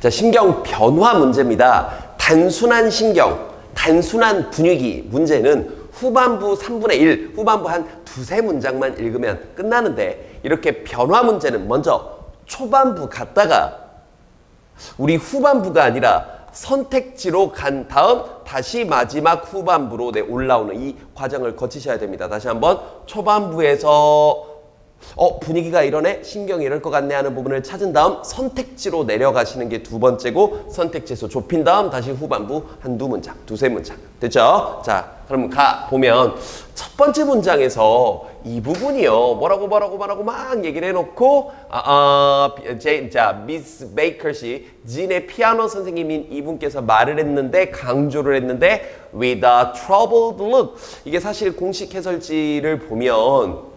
자, 신경 변화 문제입니다. 단순한 신경, 단순한 분위기 문제는 후반부 3분의 1, 후반부 한 두세 문장만 읽으면 끝나는데 이렇게 변화 문제는 먼저 초반부 갔다가 우리 후반부가 아니라 선택지로 간 다음 다시 마지막 후반부로 네, 올라오는 이 과정을 거치셔야 됩니다. 다시 한번 초반부에서 어 분위기가 이러네? 신경이 이럴 것 같네 하는 부분을 찾은 다음 선택지로 내려가시는 게 두 번째고 선택지에서 좁힌 다음 다시 후반부 한두 문장 두세 문장. 됐죠? 자 그럼 가 보면 첫 번째 문장에서 이 부분이요. 뭐라고 뭐라고 뭐라고 막 얘기를 해놓고 아, 아 제, 자 미스 베이커 씨 진의 피아노 선생님인 이분께서 말을 했는데 강조를 했는데 with a troubled look. 이게 사실 공식 해설지를 보면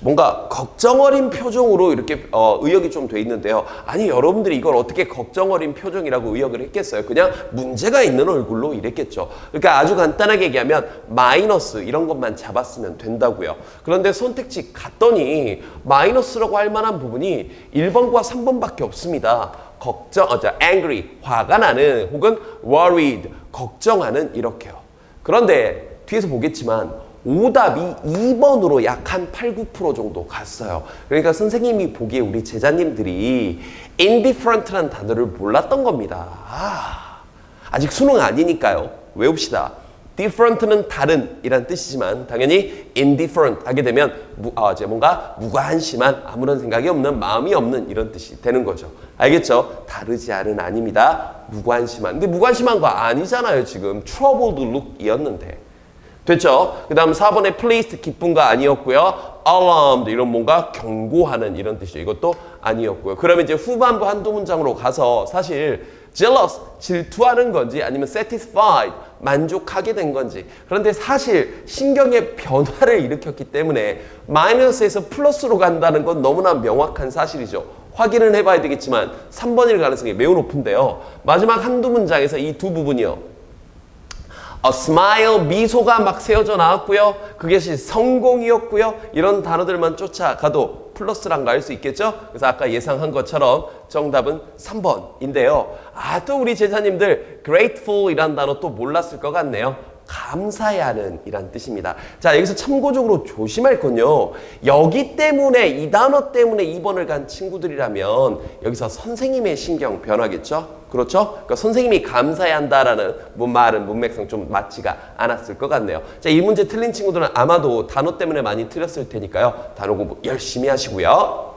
뭔가 걱정 어린 표정으로 이렇게 어, 의역이 좀 돼 있는데요. 아니 여러분들이 이걸 어떻게 걱정 어린 표정이라고 의역을 했겠어요? 그냥 문제가 있는 얼굴로 이랬겠죠. 그러니까 아주 간단하게 얘기하면 마이너스 이런 것만 잡았으면 된다고요. 그런데 선택지 갔더니 마이너스라고 할 만한 부분이 1번과 3번밖에 없습니다. 걱정, 어, 자, angry, 화가 나는 혹은 worried, 걱정하는 이렇게요. 그런데 뒤에서 보겠지만 오답이 2번으로 약 한 8, 9% 정도 갔어요. 그러니까 선생님이 보기에 우리 제자님들이 indifferent라는 단어를 몰랐던 겁니다. 아, 아직 수능 아니니까요. 외웁시다. different는 다른 이란 뜻이지만 당연히 indifferent 하게 되면 무, 아, 이제 뭔가 무관심한 아무런 생각이 없는 마음이 없는 이런 뜻이 되는 거죠. 알겠죠? 다르지 않은 아닙니다. 무관심한. 근데 무관심한 거 아니잖아요. 지금 troubled look이었는데. 됐죠? 그 다음 4번에 pleased 기쁜가 아니었고요. alarmed 이런 뭔가 경고하는 이런 뜻이죠. 이것도 아니었고요. 그러면 이제 후반부 한두 문장으로 가서 사실 jealous 질투하는 건지 아니면 satisfied 만족하게 된 건지 그런데 사실 신경의 변화를 일으켰기 때문에 마이너스에서 플러스로 간다는 건 너무나 명확한 사실이죠. 확인을 해봐야 되겠지만 3번일 가능성이 매우 높은데요. 마지막 한두 문장에서 이 두 부분이요. A smile, 미소가 막 세워져 나왔고요. 그것이 성공이었고요. 이런 단어들만 쫓아가도 플러스란 거 알 수 있겠죠? 그래서 아까 예상한 것처럼 정답은 3번인데요. 아, 또 우리 제자님들 grateful 이란 단어 또 몰랐을 것 같네요. 감사해야 하는 이란 뜻입니다. 자, 여기서 참고적으로 조심할 건요. 여기 때문에, 이 단어 때문에 2번을 간 친구들이라면 여기서 선생님의 신경 변하겠죠? 그렇죠? 그러니까 선생님이 감사해야 한다라는 문 말은 문맥상 좀 맞지가 않았을 것 같네요. 자, 이 문제 틀린 친구들은 아마도 단어 때문에 많이 틀렸을 테니까요. 단어 공부 열심히 하시고요.